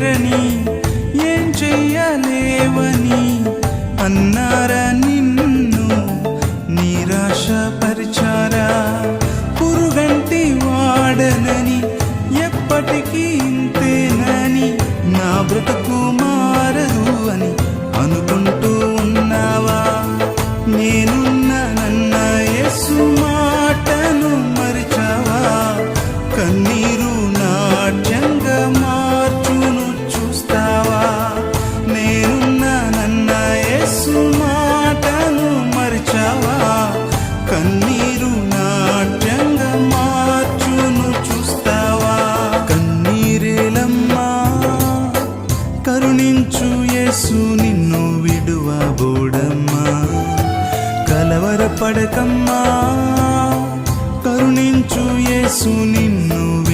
చేరని ఏం చెయ్యలేవని అన్నారా నిన్ను నిరాశపరిచారా? పురుగంటి వాడనని ఎప్పటికీ ఇంతేనని నా బ్రతుకు మారదు అని అనుకుంటూ ఉన్నావా? నేనున్న నన్న యస్సు మాటను మరిచావా? కన్నీరు కరుణించు యేసు నిన్ను విడువబోడమ్మా కలవరపడకమ్మా. కరుణించు యేసు నిన్ను